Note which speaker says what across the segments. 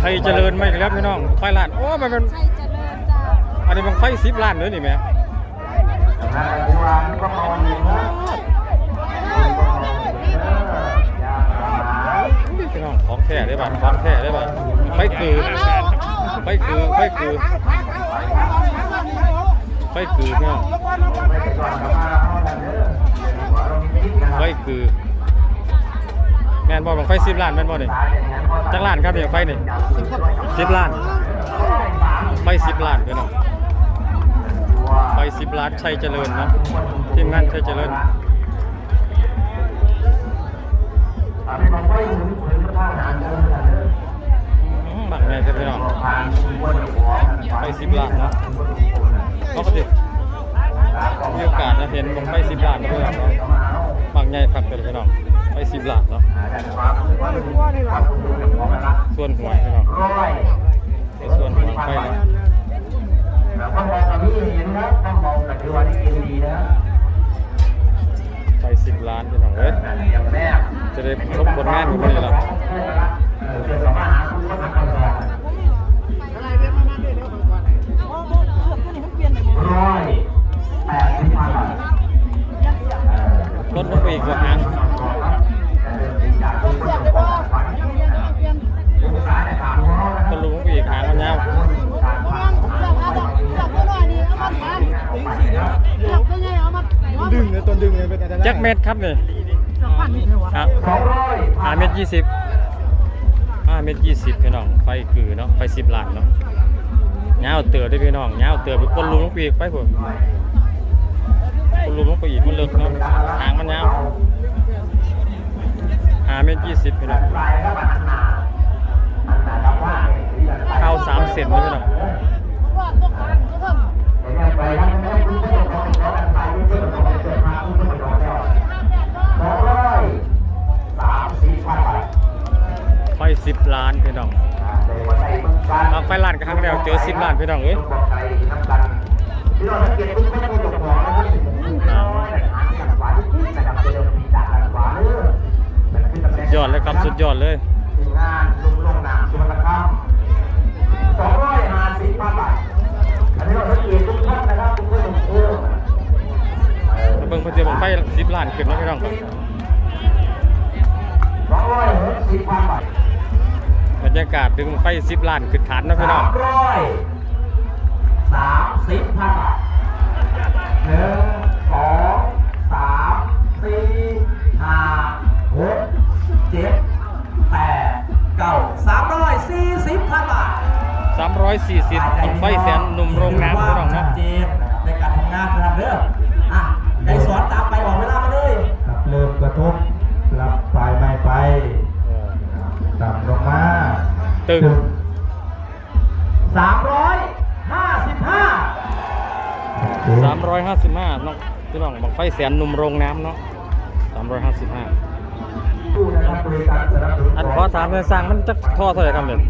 Speaker 1: ไทยเจริญไม่แล้วพี่น้องไฟล้านโอ้มันเป็น
Speaker 2: ชัยเจริญจ้า
Speaker 1: อันนี้มันไฟสิบล้านเลยนี่แหม่
Speaker 3: นะที่ว่านี่ก็มองอยู่นะนี่ก็มองอยู่นะอย่าประมาท
Speaker 1: พี่น้องของแท้ได้ป่ะของแท้ได้ป่ะไฟคือไฟคือไฟคือไฟคือพี่น้อง
Speaker 3: ไม่ได้ก่อนกลับมาเอาแต่เด้อว่าเรามีคิดนะค
Speaker 1: ไฟ
Speaker 3: รับ
Speaker 1: คือ แม่นบ่บังไฟสิบล้านแม่นบ่นี่จักล้านครับเนี่ยไฟนี่สิบล้าน ไฟสิบล้านพี่น้องไฟสิบล้านชัยเจริญเนาะทีมงานชัยเจริญ
Speaker 3: ได้
Speaker 1: ชมผลงานอยู่นี่ล่ะ
Speaker 3: เดี๋ยวเรามาหาคุณก็มาทำก่อนร้อยแปดสิบพันบาท
Speaker 1: ลดลงไปอีกกว่าหางก็ลงไปอีกหางมันยาว
Speaker 4: ดึงเลยตอนดึงเลย เป็นแต่
Speaker 1: เม็ดครับนี่ครับ
Speaker 3: สองร้อย
Speaker 1: ห้าเม็ดยี่สิบห้าเม็ดยี่สิบพี่น้องไฟคือเนาะไฟสิบหล้านเนาะยาเตือด้วยพี่น้องยาเตือไปคนลุมลงไปอีกไปผมคนลุมลงไปอีกมันเลิกเนาะหางมันยาห้าเม็ดยี่สิบพี่น้องเข้าสามเซนเลยพี่น้อง
Speaker 3: อตำแหน่ง
Speaker 1: ยอดเลยครับ สุดยอดเลย
Speaker 3: ทีมงานลุงลงนามสุวรรณคำสองร้อยห้าสิบพันบาทอันนี้เราสังเกตทุกท่านนะครับทุกคนเพิ่ม
Speaker 1: แล้วเบิ่งเพิ่นสิบังไฟสิบล้านขึ้นเนาะพี่น้องครับ
Speaker 3: สองร้อยหกสิบพันบาท
Speaker 1: บรรยากาศดึงไฟสิบล้านขึ้นฐานเนาะพี่น้อง
Speaker 3: สามร้อยสามสิบพันบาทหนึ่ง
Speaker 1: 340 ไฟแสนหนุ่มโรงงานพี่น้องเนาะ
Speaker 3: ในการทำงานนะครับเด้ออะไก่สอนตามไปบอกเวลามาเลย
Speaker 5: เริ่มกระทบรับปลายไม้ไปต่ำลงมา
Speaker 1: ตึง
Speaker 3: สามร้อยห้าสิบห้า
Speaker 1: สามร้อยห้าสิบห้าน้องพี่น้องบังไฟแสนหนุ่มโรงน้ำเนาะสามร้อยห้าสิบห้า
Speaker 3: ผู้นะครับบริการสนับสนุน
Speaker 1: อันขอถามเลยสร้างมันจะท่อเท่าไหร่ครับเนี่ย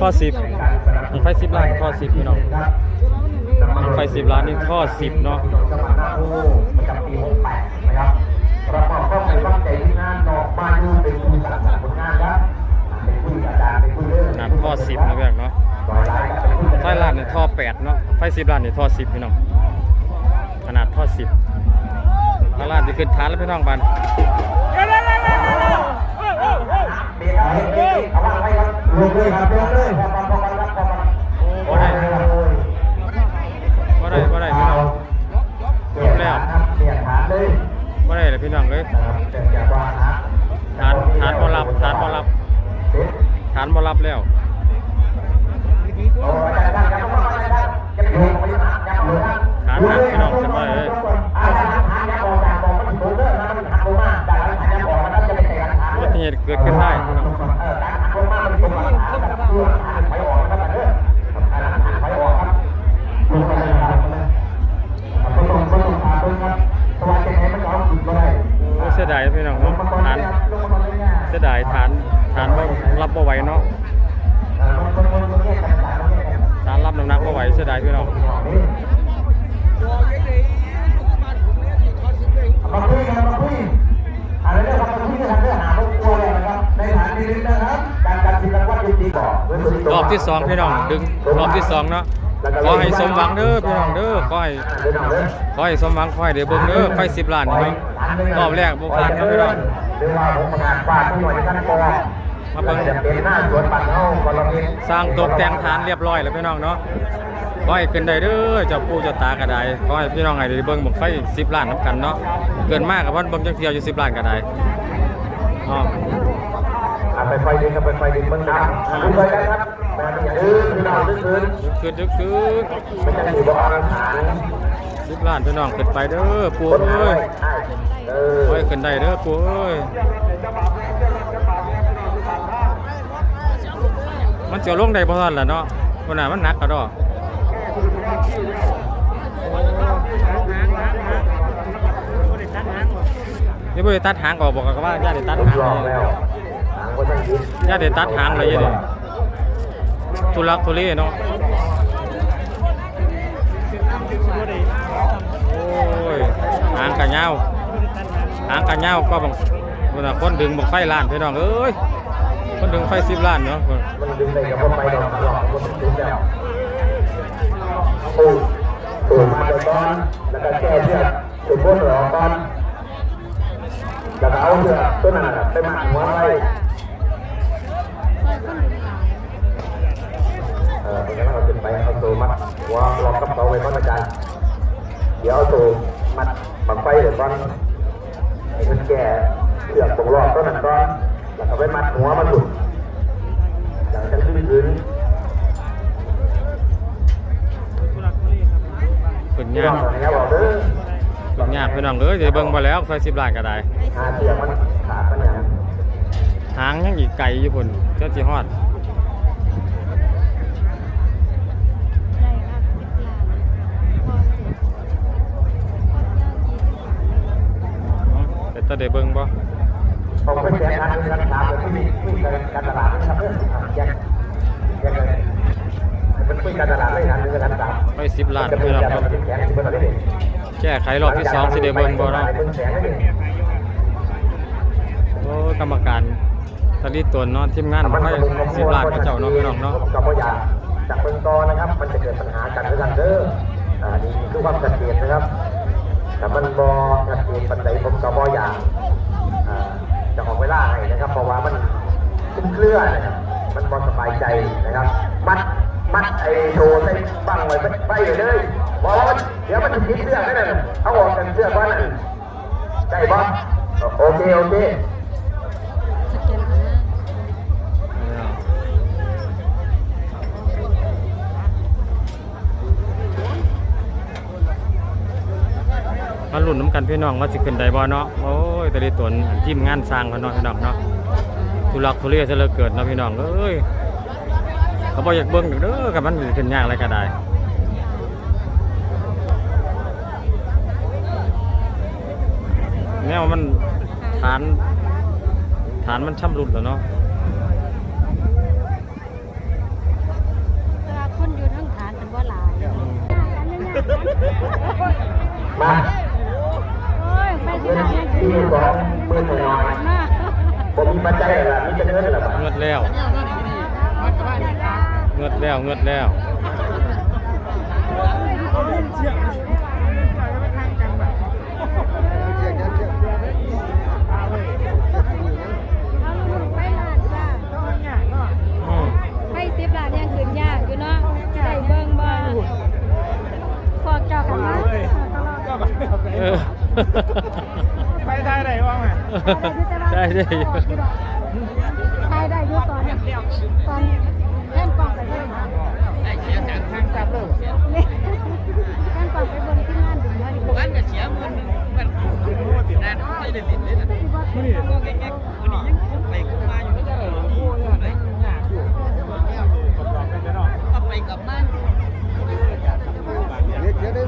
Speaker 1: ท่อสิบบังไฟสิบล้านท่อสิบพี่น้องบังไฟสิบล้านนี่ท่อสิบเนาะ
Speaker 3: จังหวัดนาโพประจำปี68นะครับประกอบก็ไปตั้งใจที่งานดอกบ้านยูเป็นผู้จัดการผลงานครับเป็นผู้จัดการเป็นผู้เลือก
Speaker 1: น้ำท่อสิบนะพี่น้องเนาะ
Speaker 3: ร้อยล้านก็เป็นผู้จัด
Speaker 1: ไฟ
Speaker 3: การ
Speaker 1: ล้านนี่ท่อแปดเนาะไฟสิบล้านนี่ท่อสิบพี่น้องขนาดท่อสิบไฟล้านที่ขึ้นฐานแล้วพี่น้องบัน
Speaker 3: เบรกครับเบรกเอาวางไว้ครับ
Speaker 5: ลงเลยครับลงเลย
Speaker 3: พอมันพอมันรับพอมัน
Speaker 1: โอ้บ่ได้บ่ได้บ่ได้พี่น้อง
Speaker 3: เปลี่ยนฐานครับเปลี่ยนฐาเลย
Speaker 1: บ่ได้เลยพี่น้องเอ้ย
Speaker 3: นะครับเกิดจากว่านะ
Speaker 1: ฐานฐานบ่รับฐานบ่รับ
Speaker 3: เสร็จ
Speaker 1: ฐานบ่รับแล้ว
Speaker 3: โอ้ยอาจารย์ครับอาจารย์ครับจะ ตุเกิ
Speaker 1: ดขึ้นได้
Speaker 3: เออการหักลงมามันเป็นปัญหาแบบเพื่อฐานไปออกนะครับเด้อฐานไปออกครับลงไปเลยครับต้องต้องต้องฐานด้วยครับสวัสดีให้มันเอา
Speaker 1: ยดายพี่น้องเนาะฐานเสียดายฐานฐานบ่รับบ่ไหวเนาะฐานรับน้ำหนักบ่ไหวเสียดายพี่น้อง ที่สองพี่น้องดึงรอบที่สองเนาะขอให้สมหวังเด้อพี่น้องเด้อขอให้ขอให้สมหวังขอให้ได้เบิ่งเด้อไฟสิบล้านนี่เนาะรอบแรกบ่ผ่านเนาะพี่น้อง
Speaker 3: หรือว่าผมประกาศว่าที่หน่วยท่านกอ
Speaker 1: มาเบิ่ง
Speaker 3: จะเป็นหน้าสวนปันเฮาคนละนิด
Speaker 1: สร้างตกแต่งฐานเรียบร้อยแล้วพี่น้องเนาะขอให้ขึ้นได้เด้อเจ้าปู่เจ้าตาก็ได้ขอให้พี่น้องให้ได้เบิ่งบังไฟ10ล้านนํกันเนาะเกินมากกับวันเบิ่งจักเที่ยวอยู่10ล้านก็ได้อ๋อ
Speaker 3: อะ ไปไฟดึงกับไปไฟดึงเบิ่งนะดูไปกันครับแม่อย่าดื้อพี่น้องดื้อคืน
Speaker 1: ดึกดึกดึก
Speaker 3: ไม่ใช่ถือว่าอาหาร
Speaker 1: 10ล้านพี่น้องขึ้นไปเด้อปู่
Speaker 3: คน
Speaker 1: เอ้ย
Speaker 3: โอ้
Speaker 1: ยขึ้นได้เด้อปู่เอ้ยมันสิเอาลงได้บ่ทันล่ะเนาะบ่น่ามันหนักกะดอกนี่บริตัดหางออกบอกกันว่าญาติตัดหาง
Speaker 3: ลอง
Speaker 1: เล
Speaker 3: แล้
Speaker 1: ยว
Speaker 3: หางก็ต้องยึด
Speaker 1: ญาติตัดหางเลยยังไงทุลักทุเลเนาะโอ้ยหางกะเงาวหางกะเงาวก็บางคนน่ะคนดึงบอกไฟล้านพี่น้องเอ้ยคนดึงไฟสิบล้านเนาะ
Speaker 3: มันดึงไปกับไปดอกหลอกมันดึงแล้วปูปูมาเดี๋ยวก่อนแล้วก็แก้เชือกจุดพ้นหลอกก่อนแล้วก็เอาเชือกตัวนั้นน่ะไปหมักหัวไว้ เออเป็นงั้นเราขึ้นไปเอาตัวมัดหัวหลอกกับเสาไว้ก่อนอาจารย์เดี๋ยวเอาตัวมัดบังไฟเดี๋ยวก่อนให้มันแก่เชือกตรงรอบตัวนั้นก่อนแล้วก็ไปมัดหัวมันหลุดหลังจากขึ้นพื้น
Speaker 1: ขึ้นยา
Speaker 3: กนะครับบอกเด้อ
Speaker 1: ขึ้นยากพี่น้องเอ้ยเดี๋ยวเบิ่งมาแล้วไฟสิบล้านก็ได้
Speaker 3: หาเสียงมันขาดมันอย่าง
Speaker 1: หางยังอีกไกลอยู่พุ่นเจ้าจีฮอด
Speaker 2: ได้ครับสิบล้านพอเสร็จพอเจ้ายี่สิบล้า
Speaker 1: เดเบิ่งบ่
Speaker 3: ผมเป็นแสนงานเป็นการถามเลยที่มีคุยกันการตลาดนะครับเพื่อนยกแยกเลยเป็นคุยการตลาดไม่ทันเป็นการตลาด
Speaker 1: ไฟสิบล้าน
Speaker 3: จะเป็น
Speaker 1: พี่น้อ
Speaker 3: ก
Speaker 1: ครับ
Speaker 3: แก้
Speaker 1: ไขรอบที่สองสิได้เบิ่งบ่เนาะโอ้กรรมการ ตะลิตวนเนทีมงานบ่ค่อยสิบล้านเขาเจ้าเนาะพี่น้องเนาะ
Speaker 3: กับพ่อยาจากเบื้องต้นนะครับ มันจะเกิดปัญหากันด้วยกันเด้ออ่านี่คือความชัดเจนนะครับแต่มันบอชัดเจนปัจจัยผมกับบออย่างจะออกเวลาให้นะครับ เพราะว่ามันคุ้มเครื่อนะครับมันบอสบายใจนะครับ มัดมัดไอ้โชว์ใส่บังไว้ไปอยู่เลยบอกว่าเดี๋ยวมันจะคิดเสื้อไม่ได้เอาออกกันเสื้อว่านั่นใช่ปะโอเคโอเค
Speaker 1: มาลุ้นน้ำกันพี่น้องว่าสิขึ้นได้บ่เนาะโอ้ยตะลิตวนทีมงานสร้างเขาเนาะพี่น้องเนาะทุลักทุเลซะเหลือเกินเนาะพี่น้องเอ้ยเขาบ่อยากเบิ่งดอกเด้อกับมันขึ้นยากอะไรก็ได้แนวมันฐานฐานมันช่ำรุดแล้วเนาะ
Speaker 2: เวลาคนอยู่ทั้งฐานเป็นว่าหลาย
Speaker 3: มา
Speaker 2: โอ้ยไปที่ไหน
Speaker 3: ที่สองมื่นหน่อยผมมีปัจจัยอะไรมีจะเงินอะไรบ้าง
Speaker 1: เงินแล้วเงือดแล้วเงือดแล้ว
Speaker 4: แม่
Speaker 1: ได้ได้อยู่
Speaker 2: ใครได้อยู่ตอนตอนแท่นกล่องไปเบิ่ง
Speaker 4: ไอ้เสียแสนทางจับเลย
Speaker 2: แท่นกล่องไปเบิ่งที่งานดึงว่าดิ
Speaker 4: วันก็เสียหมื่นหนึ่งมันนานไม่ได้ลิ้นเลยนะนี่พวกแก๊กๆวันนี้ยังไปขึ้นมาอยู่ก็จะเลยยากอยู่ก็ไปกลับบ้าน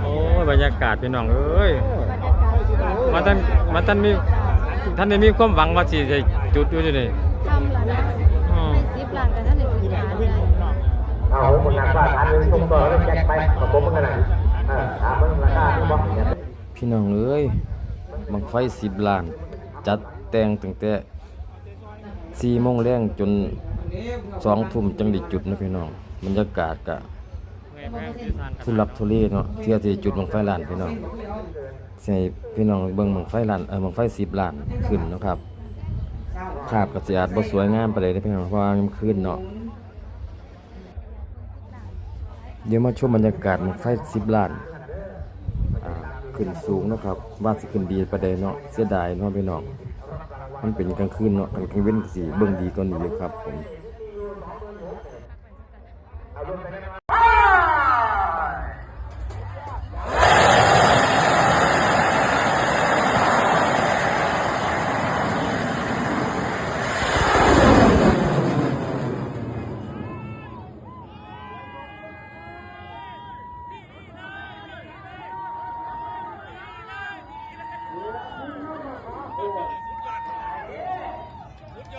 Speaker 1: โอ้ยบรรยากาศพี่น้องเอ้ยมาท่านมาท่านมี ท่านได้มีความหวังว่าสิจะจุดอยู่ที่นี่
Speaker 2: ทำแล้วนะ
Speaker 1: อืม
Speaker 2: ไปสิบล้านกันท่านในพื้นฐานได้
Speaker 3: เอาคนนักล่าฐานเงินส่งต่อแล้วแจ็คไปขอบคุณขนาดอ่าถามมันราคาที่บอก
Speaker 1: พี่น้องเอ้ยบังไฟ10ล้าน จัดแต่งตั้งแต่4โมงแรงจน
Speaker 6: สองทุ่มจังไดิจุดนะพี่น้อง บรรยากาศกะ ทุลักทุเลเนาะเที่ยวที่จุดบังไฟล้านพี่น้องให้พี่น้องเบิ่งบังไฟล้านเออบังไฟ10ล้านขึ้นนะครับภาพก็สิอาจบ่สวยงามปานใดเด้พี่น้องเพราะว่ามันขึ้นเนาะเดี๋ยวมาชมบรรยากาศบังไฟ10ล้านขึ้นสูงนะครับว่าสิขึ้นดีปานใดเนาะเสียดายเนาะพี่น้องมันเป็นกลางคืนเนาะกลางเว้นกสิเบิ่งดีกว่านี้อยู่ครับผ
Speaker 7: ม